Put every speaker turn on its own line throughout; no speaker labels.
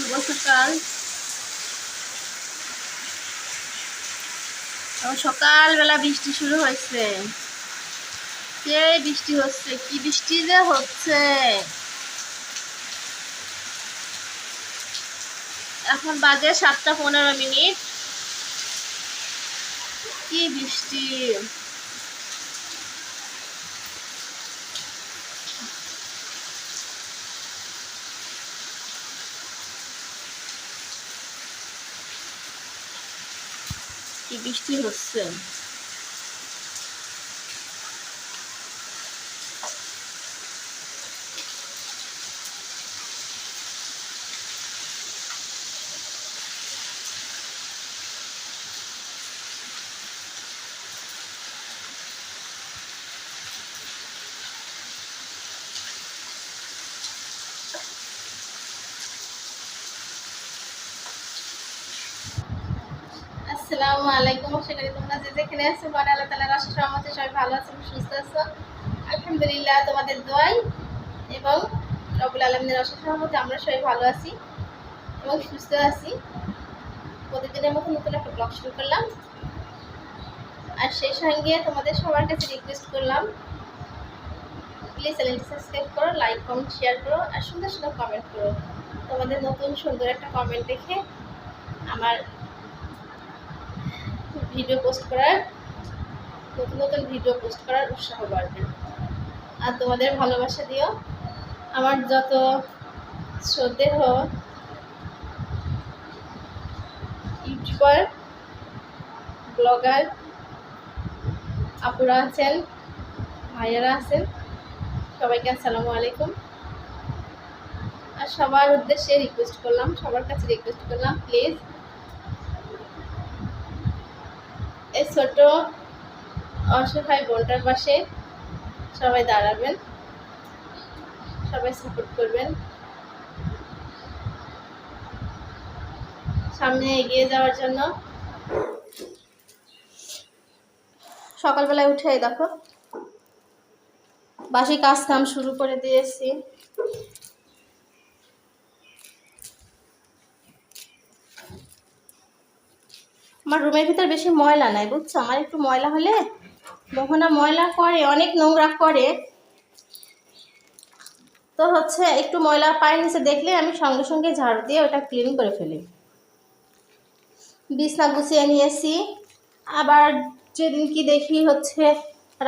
শুভ সকাল সকালবেলা বৃষ্টি শুরু হয়েছে। কে বৃষ্টি হচ্ছে? কি বৃষ্টি যে হচ্ছে? এখন বাজে সাতটা পনেরো মিনিট। কি বৃষ্টি? বৃষ্টি হচ্ছে। আসসালামু আলাইকুম করি তোমরা যে যেখানে আছো বড় আল্লাহ তালার আশা সহমতে সবাই ভালো আছো সুস্থ আছো আলহামদুলিল্লাহ, তোমাদের দোয়াই এবং রবুল আলমিনের আশা সহমতে আমরা সবাই ভালো আছি এবং সুস্থ আছি। প্রতিদিনের মতো নতুন একটা ব্লগ শুরু করলাম। আর সেই সঙ্গে তোমাদের সবার কাছে রিকোয়েস্ট করলাম প্লিজ চ্যানেলটি সাবস্ক্রাইব করো লাইক কমেন্ট শেয়ার করো, আর সুন্দর সুন্দর কমেন্ট করো। তোমাদের নতুন সুন্দর একটা কমেন্ট দেখে আমার ভিডিও পোস্ট করার, নতুন নতুন ভিডিও পোস্ট করার উৎসাহ বাড়বে। আর তোমাদের ভালোবাসা দিও। আমার যত শ্রদ্ধেয় ইউটিউবার, ব্লগার, আপুরা আছেন, ভাইয়ারা আছেন, সবাইকে আসসালামু আলাইকুম। আর সবার উদ্দেশ্যে রিকোয়েস্ট করলাম, সবার কাছে রিকোয়েস্ট করলাম প্লিজ এই ছোট অসহায় বোনটার পাশে সবাই দাঁড়াবেন। সবাই সাপোর্ট করবেন। সামনে এগিয়ে যাওয়ার জন্য। সকালবেলায় উঠে দেখো। বাসি কাজ কাম শুরু করে দিয়েছি। আমার রুমের ভিতর বেশি ময়লা নাই, বুঝছ? আমার একটু ময়লা হলে মোহনা ময়লা করে, অনেক নোংরা করে। তো হচ্ছে একটু ময়লা পায়ের নিচে দেখলে আমি সঙ্গে সঙ্গে ঝাড়ু দিয়ে ওটা ক্লিন করে ফেলি। বিছনা গুছিয়ে নিয়েছি। আবার যেদিন কি দেখি হচ্ছে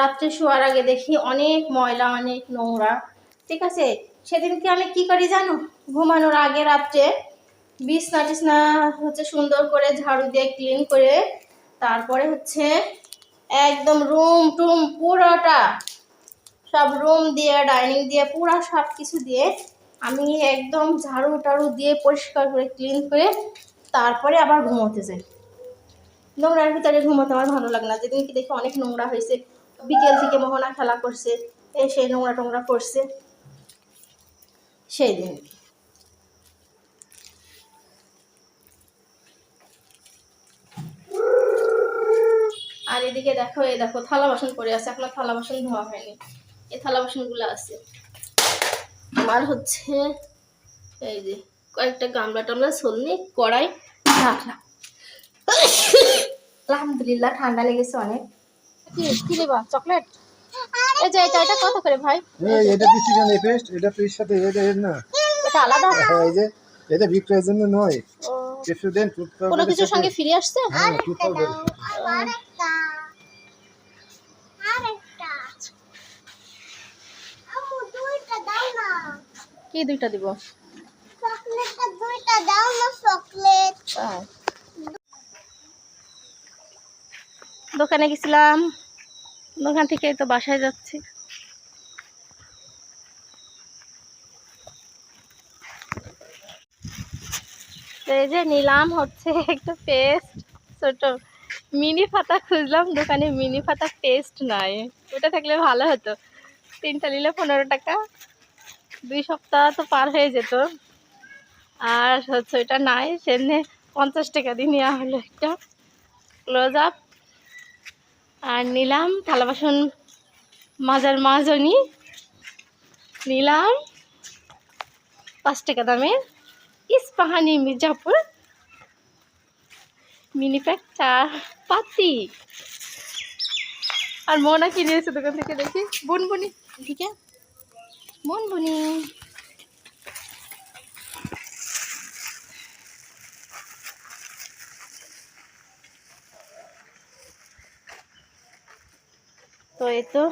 রাত্রে শোয়ার আগে দেখি অনেক ময়লা, অনেক নোংরা। ঠিক আছে? সেদিনকে আমি কি করি জানো? ঘুমানোর আগে রাত্রে বিছনা টিছনা হচ্ছে সুন্দর করে ঝাড়ু দিয়ে ক্লিন করে তারপরে হচ্ছে একদম রুম টুম পুরোটা সব রুম দিয়ে ডাইনিং দিয়ে, পুরো সব কিছু দিয়ে আমি একদম ঝাড়ু টাড়ু দিয়ে পরিষ্কার করে ক্লিন করে তারপরে আবার ঘুমোতে যাই। নোংরার ভিতরে ঘুমোতে আমার ভালো লাগে না। যেদিন কি দেখি অনেক নোংরা হয়েছে। বিকেল থেকে মোহনা খেলা করছে এ সেই নোংরা টোংরা করছে। সেই দিন। আর এদিকে দেখো এই দেখো থালা বাসন পড়ে আছে। এখনও থালা বাসন ধোয়া হয়নি। এই থালা বাসনগুলো আছে। আমার হচ্ছে এই যে কয়েকটা গামলা টামলা সলনি কড়াই রাখলাম আলহামদুলিল্লাহ ঠান্ডা লেগেছে অনেক। কি কি নেবা চকলেট? এই যে এটা এটা কত করে ভাই?
এই এটা দিচ্ছি কেন এই পেস্ট? এটা পেস্ট সাথে এটা এর না?
এটা আলাদা?
হ্যাঁ, এই যে এটা বিক্রয়ের জন্য নয়।
ও।
কিছু দেন টুথ
কোনো কিছুর সঙ্গে ফিরে আসছে?
হ্যাঁ
কি দুইটা দিব? তাই। দোকানে গেছিলাম। দোকান থেকে তো বাসায় যাচ্ছি। এই যে নিলাম হচ্ছে একটা পেস্ট ছোট মিনি পাতা খুঁজলাম দোকানে মিনি পাতা পেস্ট নাই। ওটা থাকলে ভালো হতো। তিনটা নিলে পনেরো টাকা। দুই সপ্তাহ তো পার হয়ে যেত। আর হচ্ছে ওইটা নাই সেদিনে পঞ্চাশ টাকা দিয়ে নেওয়া হলো একটা ক্লোজ আপ আর নিলাম থালা বাসন মাজার মাজনি। নিলাম পাঁচ টাকা দামের ইস্পাহানি মির্জাপুর মিনি প্যাক চা পাতি। আর মনা কিনে এসে দোকান থেকে দেখি, বুনবুনি। ঠিক আছে বুনবুনি তো এই তো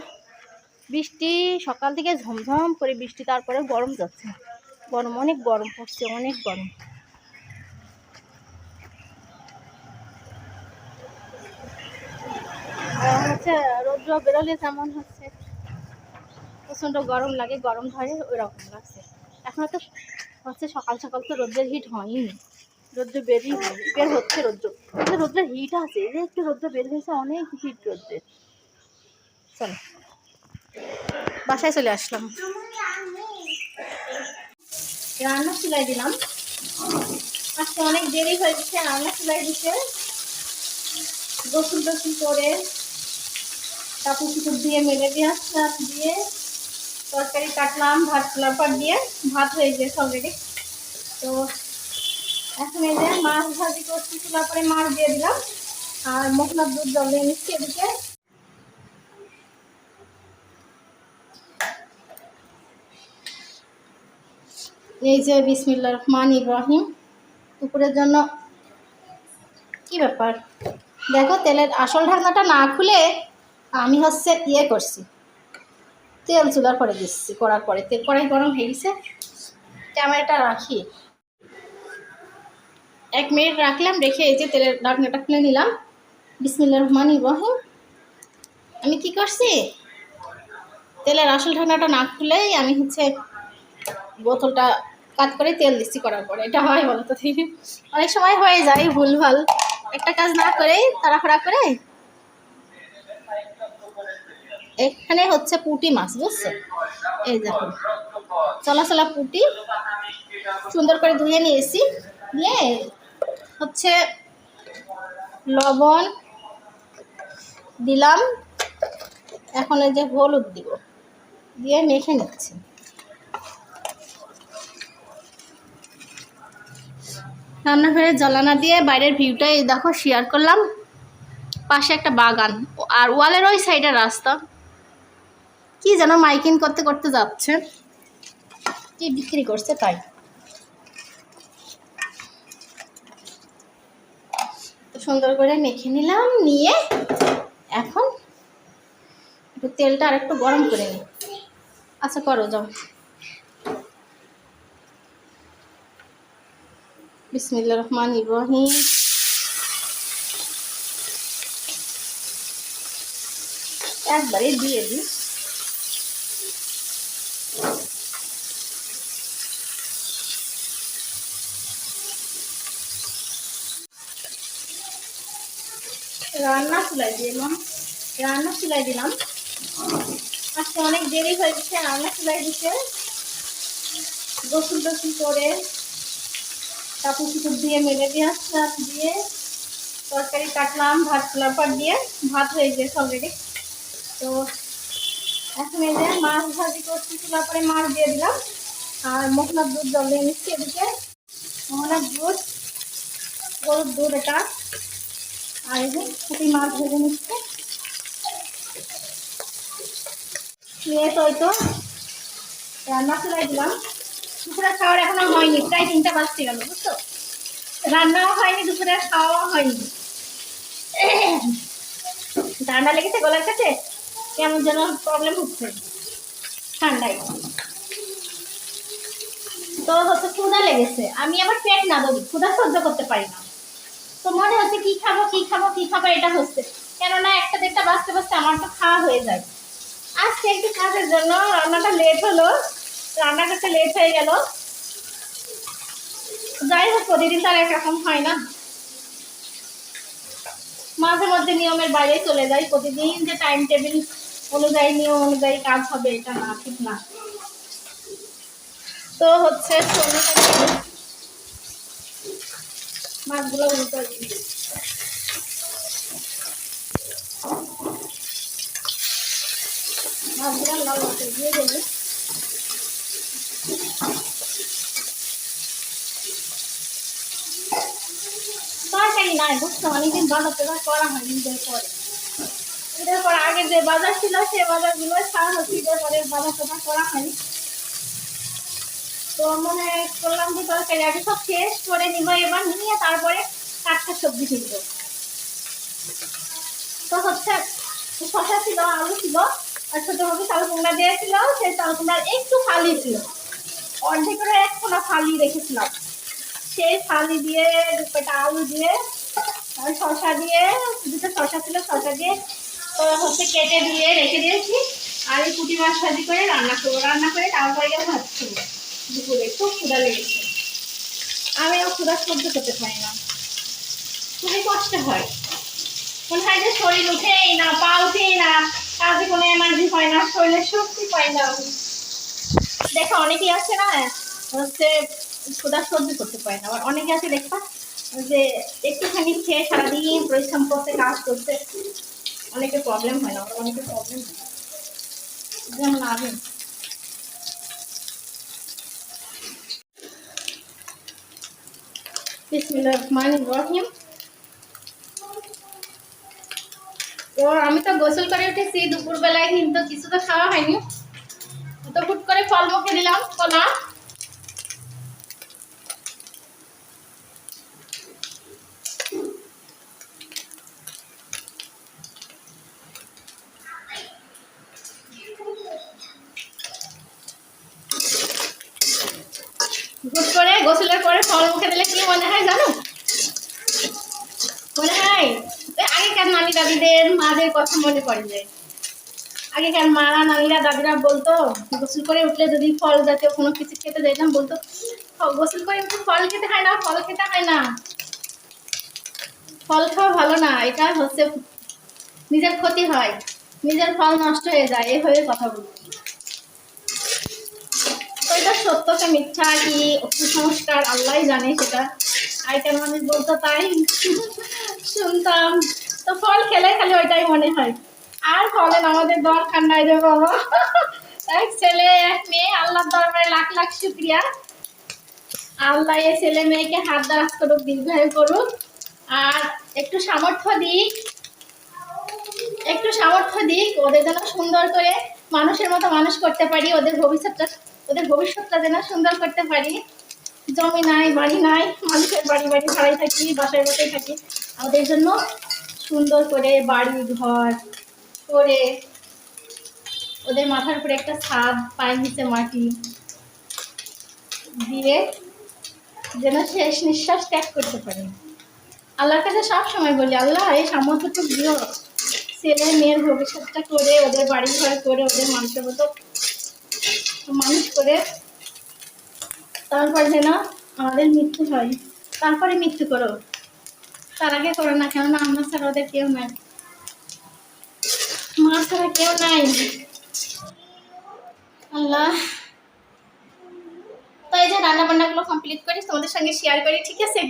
বৃষ্টি, সকাল থেকে ঝমঝম করে বৃষ্টি তারপরে গরম যাচ্ছে। গরম অনেক গরম পড়ছে, অনেক গরম। আর হচ্ছে রৌদ্র বেরোলে যেমন হচ্ছে? প্রচণ্ড গরম লাগে, গরম ধরে ওই রকম লাগছে। এখন তো হচ্ছে সকাল সকাল তো রোদ্রের হিট হয়নি। রোদ্র বেরই বের হচ্ছে রোদ্র। রোদ্রের হিট আছে, এই যে একটু রোদ্র বের হয়েছে, অনেক হিট রোদ্রের চলো। বাসায় চলে আসলাম। রান্না চুলাই দিলাম। আজকে অনেক দেরি হয়ে গেছে, রান্না চুলাই দিতে। গোসল টোসল করে কাপড় চুপড় দিয়ে মেলে দিয়ে আসলাম দিয়ে তরকারি কাটলাম, ভাত পর দিয়ে ভাত হয়ে গেছে অলরেডি তো এখন এই যে মাছ ভাজি করছি খোলার পরে মাছ দিয়ে দিলাম। আর মশলার দুধ জল দিয়ে নিচ্ছি এদিকে। এই যে বিসমিল্লা রহমান ইব্রাহিম। দুপুরের জন্য কি ব্যাপার? দেখো, তেলের আসল ঢাকনাটা না খুলে আমি হচ্ছে ইয়ে করছি। তেল চুলার পরে দিচ্ছি, করার পরে। তেল কড়াই গরম হয়ে গেছে। ক্যামেরাটা রাখি। এক মিনিট রাখলাম, রেখে এই যে তেলের ডাকনাটা খুলে নিলাম। বিসমিল্লা রহমান ইব্রাহিম আমি কি করছি? তেলের আসল ঢাকনাটা না খুলেই আমি হচ্ছে বোতলটা কাট করে তেল দিচ্ছি করার পরে। এটা হয় বলো তো অনেক সময় হয়ে যায় ভুল ভালো একটা কাজ না করেই তাড়াহুড়া করে এখানে হচ্ছে পুঁটি মাছ, বুঝছ? এই দেখো। চলা চলা পুঁটি। সুন্দর করে ধুয়ে নিয়েছি। নিয়ে হচ্ছে লবণ দিলাম। এখন এই যে হলুদ দিব। দিয়ে মেখে নিচ্ছি। রান্নাঘরে জ্বালানা দিয়ে বাইরের ভিউটাই দেখো শেয়ার করলাম। পাশে একটা বাগান। আর ওয়ালের ওই সাইডে রাস্তা। কি যেন মাইকিং করতে করতে যাচ্ছে। কি বিক্রি করছে তাই। সুন্দর করে মেখে নিলাম, নিয়ে এখন একটু তেলটা আর একটু গরম করে নিই। আচ্ছা করো, যাও। বিসমিল্লা রহমান ইব্রাহিম। একবারে দিয়ে দিই রান্না চুলাই দিলাম, রান্না চুলাই দিলাম। আজকে অনেক দেরি হয়ে গেছে রান্না চুলাই দিতে। গোসল টোসল করে কাপড় চুপড় দিয়ে মেলে দিয়ে আসলাম দিয়ে তরকারি কাটলাম ভাত খোলার দিয়ে ভাত হয়ে গেছে অলরেডি তো এখন এই যে মাছ ভাজি করছি খোলার মাছ দিয়ে দিলাম। আর মশলার দুধ জল দিয়ে নিচ্ছি এদিকে মশলার দুধ, গরুর দুধ এটা। আর এই যে পুঁটি মাছ ভেজে নিচ্ছে। নিয়ে তো ওই তো রান্না চুলাই দিলাম। দুপুরে খাওয়ার এখনও হয়নি, প্রায় তিনটা বাজতে গেল বুঝছ? রান্নাও হয়নি দুপুরে খাওয়াও হয়নি। ঠান্ডা লেগেছে গলার কাছে? কেমন যেন প্রবলেম হচ্ছে। ঠান্ডায়। তো হচ্ছে ক্ষুধা লেগেছে। আমি আবার পেট না দেবো ক্ষুধা সহ্য করতে পারি না। তো মনে হচ্ছে কি খাব কি খাব কি খাব, এটা হচ্ছে। কেননা একটা দেড়টা বাঁচতে বাঁচতে আমার তো খাওয়া হয়ে যায়। আজকে একটু কাজের জন্য রান্নাটা লেট হলো, রান্না করতে লেট হয়ে গেল। যাই হোক, প্রতিদিন তার একরকম হয় না। মাঝে মধ্যে নিয়মের বাইরে চলে যাই। প্রতিদিন যে টাইম টেবিল অনুযায়ী, নিয়ম অনুযায়ী কাজ হবে, এটা না, ঠিক না। তো হচ্ছে মাছগুলো উল্টা দিয়ে বাজার টাজার করা হয় পরে। ঈদের পরে আগে যে বাজার ছিল, সে বাজারগুলো সার হচ্ছে, ঈদের পরে বাজার টাজার করা হয়নি। তো মনে করলাম যে তরকারি আগে সব শেষ করে নিব, এবার নিয়ে তারপরে টাটকা সবজি কিনবো তো হচ্ছে শশা ছিল, আলু ছিল, আর ছোট ভাবে চাল কুমড়া দিয়েছিল সেই চাল কুমড়ার একটু ফালি ছিল অর্ধেকের এক কোনা ফালি রেখেছিলাম। সেই ফালি দিয়ে দুটো আলু দিয়ে, আর শশা দিয়ে, দুটো শশা ছিল শশা দিয়ে তো হচ্ছে কেটে দিয়ে রেখে দিয়েছি। আর এই পুঁটি মাছ ভাজি করে রান্না করব, রান্না করে তারপরে ভাত খাব। দুপুরে খুব ক্ষুধা লেগেছে। আমিও ক্ষুধা সহ্য করতে পারি না। খুবই কষ্ট হয়। মনে হয় যে শরীর উঠেই না, পা উঠেই না কাজে কোনো এনার্জি হয় না, শরীরে শক্তি পাই না। দেখো, অনেকেই আছে না, হচ্ছে ক্ষুধা সহ্য করতে পারে না। আবার অনেকে আছে দেখা যে একটুখানি খেয়ে সারাদিন পরিশ্রম করতে, কাজ করতে অনেকের প্রবলেম হয় না আবার অনেকের প্রবলেম হয় না। যেমন আমি। তো আমি তো গোসল করে উঠেছি, দুপুরবেলায় কিন্তু কিছু তো খাওয়া হয়নি। তো হুট করে ফল মুখে দিলাম কলা হুট করে গোসলের পরে ফল মুখে দিলে কি মনে হয় জানো মনে হয় ওই আগেকার নানি দাদিদের কথা পড়ে যায়। আগেকার মারা নানিরা দাদিরা বলতো, গোসল করে উঠলে যদি ফল জাতীয় কোনো কিছু খেতে যাইতাম বলতো গোসল করে উঠে ফল খেতে হয় না, ফল খেতে হয় না। ফল খাওয়া ভালো না, এটা হচ্ছে নিজের ক্ষতি হয়, নিজের ফল নষ্ট হয়ে যায়, এভাবে কথা বলতো। সত্যকে মিথ্যা কি কুসংস্কার আল্লাহ জানে সেটা। আগেকার মানুষ বলতো তাই? শুনতাম। তো ফল খেলে খালি ওইটাই মনে হয়। আর ফলের আমাদের দরকার নাই রে বাবা। এক ছেলে, এক মেয়ে, আল্লাহর দরবারে লাখ লাখ শুক্রিয়া। আল্লাহ এই ছেলে মেয়েকে হাত দারাজ করুক দীর্ঘায়ু করুক। আর একটু সামর্থ্য দিক, একটু সামর্থ্য দিক, ওদের যেন সুন্দর করে মানুষের মতো মানুষ করতে পারি, ওদের ভবিষ্যৎটা ওদের ভবিষ্যৎটা যেন সুন্দর করতে পারি। জমি নাই, বাড়ি নাই, মানুষের বাড়ি বাড়ি ভাড়াই থাকি, বাসায় বাসায় থাকি। ওদের জন্য সুন্দর করে বাড়ি ঘর করে ওদের মাথার উপরে একটা ছাদ পায়ের নিচে মাটি দিয়ে যেন শেষ নিঃশ্বাস ত্যাগ করতে পারে। আল্লাহর কাছে সব সময় বলি, আল্লাহ, এই সামর্থ্যটুক দিও। ছেলে মেয়ের ভবিষ্যৎটা করে, ওদের বাড়ি ঘর করে, ওদের মানুষের মতো মানুষ করে, তারপর যেন আমাদের মৃত্যু হয়। তারপরে মৃত্যু করো। তার আগে করো না, কেননা আমরা ছাড়া ওদের কেউ নাই। মা ছাড়া কেউ নাই। আল্লাহ। তো যে রান্না বান্নাগুলো কমপ্লিট করি তোমাদের সঙ্গে শেয়ার করি, ঠিক আছে?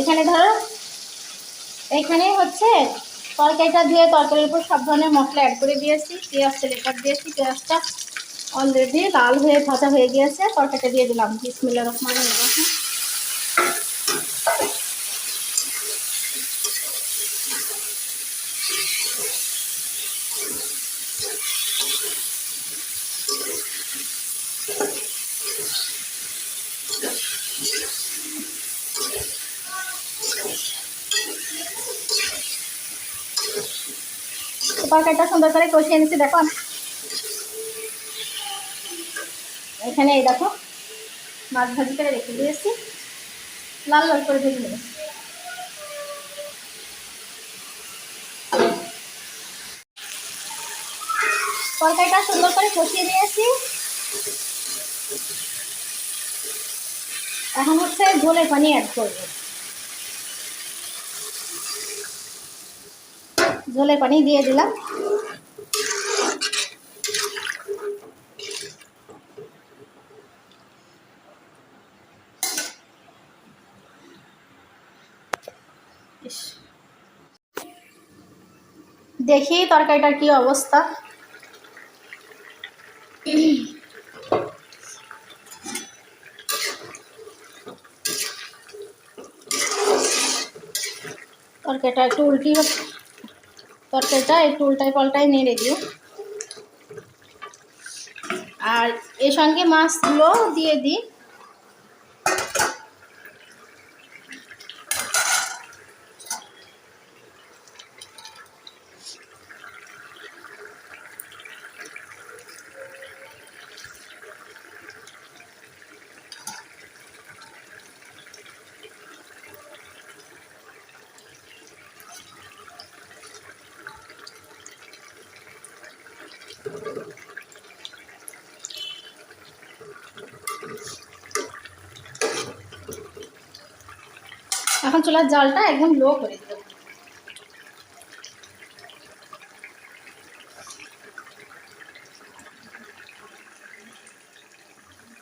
এখানে ধরো, এখানে হচ্ছে তরকারিটা দিয়ে তরকারির উপর সব ধরনের মশলা অ্যাড করে দিয়েছি। পেঁয়াজ তেলেপাত দিয়েছি, পেঁয়াজটা অলরেডি লাল হয়ে ভাজা হয়ে গিয়েছে। তরকারিটা দিয়ে দিলাম। বিসমিল্লা রহমান রহিম। তরকারিটা সুন্দর করে কষিয়ে নিচ্ছি, দেখো এখানে এই দেখো, মাছ ভাজি করে রেখে দিয়েছি লাল লাল করে ভেজে নেবে। তরকারিটা সুন্দর করে কষিয়ে নিয়েছি এখন হচ্ছে ঝোলের পানি অ্যাড করব। ঝোলের পানি দিয়ে দিলাম। দেখি তরকারিটার কি অবস্থা। তরকারিটা একটু উল্টি তরকারিটা একটু উল্টায় পাল্টায় নেড়ে দিই আর এর সঙ্গে মাছগুলো দিয়ে দিই। এখন চুলার জলটা একদম লো করে দেবো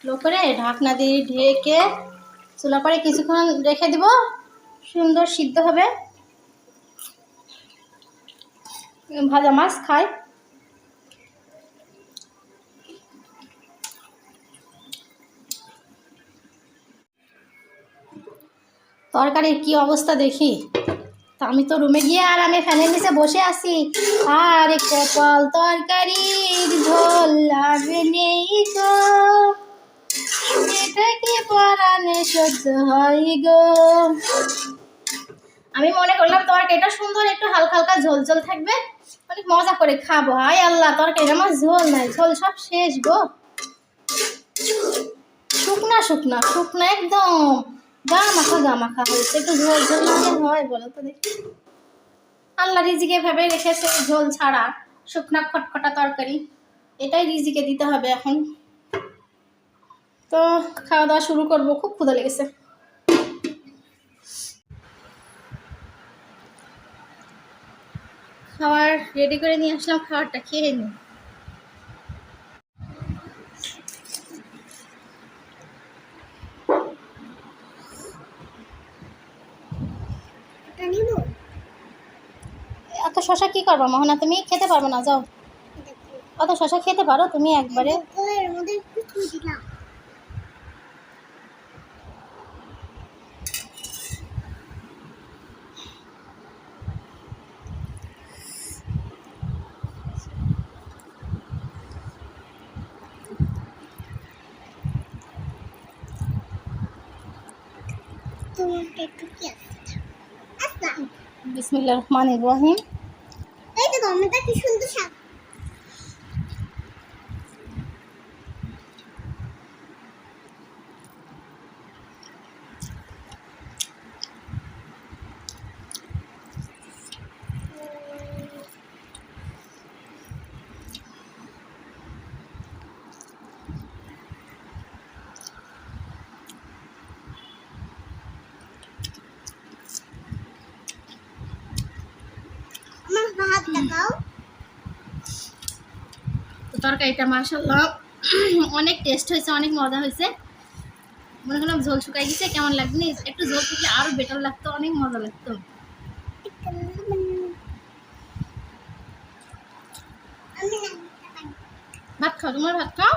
লো করে ঢাকনা দিয়ে ঢেকে চুলা পরে কিছুক্ষণ রেখে দেব, সুন্দর সিদ্ধ হবে। ভাজা মাছ খাই। তরকারির কি অবস্থা দেখি? তা আমি তো রুমে গিয়ে আর আমি ফ্যানের নিচে বসে আছি। আর কপাল তরকারির ঝোল লাগে নেই গো। এটা কি পরাণে সহ্য হয় গো। আমি মনে করলাম তরকারিটা সুন্দর একটু হালকা হালকা ঝোল ঝোল থাকবে। অনেক মজা করে খাব। হাই আল্লাহ তরকারিটা আমার ঝোল নাই। ঝোল সব শেষ গো। শুকনা শুকনা শুকনা একদম। হয়েছে। একটু ঝোল ঝোল হয়, বলো তো দেখি। আল্লাহ রিজিকে ভেবে রেখেছে, ঝোল ছাড়া শুকনা খটখটা তরকারি। এটাই রিজিকে দিতে হবে এখন। তো খাওয়া দাওয়া শুরু করব, খুব ক্ষুধা লেগেছে। খাবার রেডি করে নিয়ে আসলাম খাবারটা খেয়ে নিই এত শশা কি করব মোহনা? তুমি খেতে পারবে না, যাও। অত শশা খেতে পারো তুমি একবারে।
তোমাকে একটু কি আছে আচ্ছা।
বিসমিল্লা রহমান ইব্রাহিম
এই তো টমেটো কি সুন্দর শাক আমার ভাত দেখাও
তো তরকারিটা মাসাল্লাহ অনেক টেস্ট হয়েছে, অনেক মজা হয়েছে। মনে করলাম ঝোল শুকাই গেছে, কেমন লাগবে একটু ঝোল থাকলে আরও বেটার লাগতো, অনেক মজা লাগতো। ভাত খাও, তোমার ভাত খাও?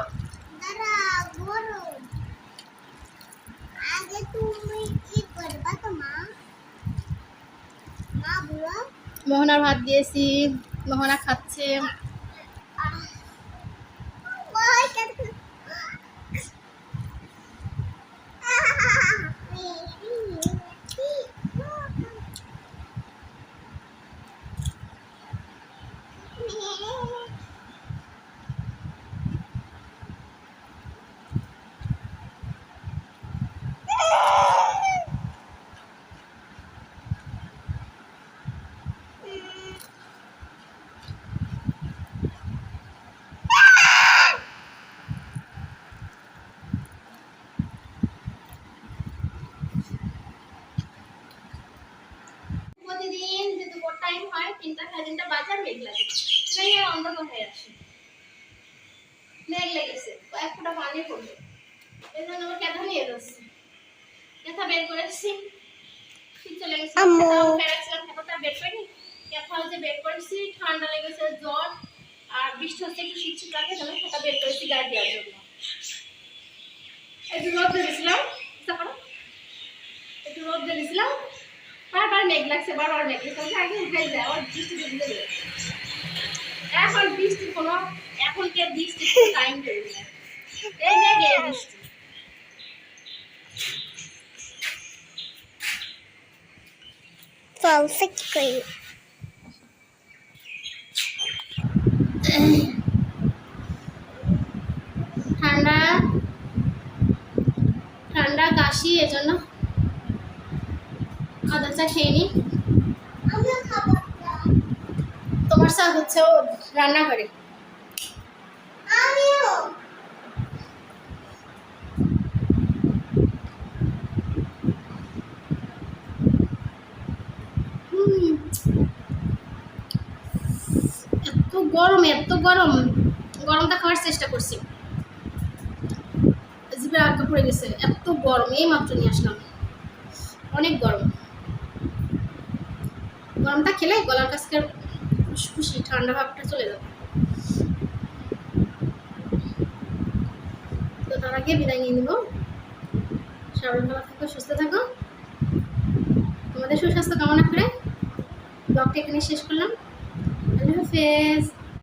মোহনার ভাত দিয়েছি, মোহনা খাচ্ছে
ওই কেন
প্রতিদিন যে দুপুর টাইম হয় তিনটা সাড়ে তিনটা বাজার মেঘ লাগে মেঘে অন্ধকার হয়ে আসে মেঘ লেগেছে এক ফোঁটা পানি পড়ল এই জন্য আমার কেথা নিয়ে যাচ্ছে কেথা বের করেছি শীত চলে গেছে
আম্মু।
কেথাও বেড়াচ্ছিলাম কেথাটা বের করিনি কেথাও যে বের করেছি ঠান্ডা লেগেছে জ্বর আর বৃষ্টি হচ্ছে একটু শীত শীত লাগে তাহলে সেটা বের করেছি গায়ে দেওয়ার জন্য একটু রোদ দিয়েছিলাম চিন্তা করো একটু রোদ দিয়েছিলাম বারবার মেঘ লাগছে বারবার মেঘ। তাহলে আগে উঠাই যায় আবার বৃষ্টি এখন বৃষ্টির কোনো এখন কে বৃষ্টির টাইম এই মেঘে বৃষ্টি।
Perfect.
ঠান্ডা ঠান্ডা কাশি এজন্য আদা চা খেয়ে নি তোমার চা হচ্ছে ও রান্না করে এত গরম এত গরম। গরমটা খাওয়ার চেষ্টা করছি। জিভে আটকা পড়ে গেছে। এত গরম, এই মাত্র নিয়ে আসলাম। অনেক গরম। গরমটা খেলে গলার কাছকে খুশি ঠান্ডা ভাবটা চলে যাবে। তো তার আগে বিদায় নিয়ে নিব। ভালো থাকো, সুস্থ থাকো। তোমাদের সুস্বাস্থ্য কামনা করে ব্লগটা এখানে শেষ করলাম। আল্লাহ হাফেজ।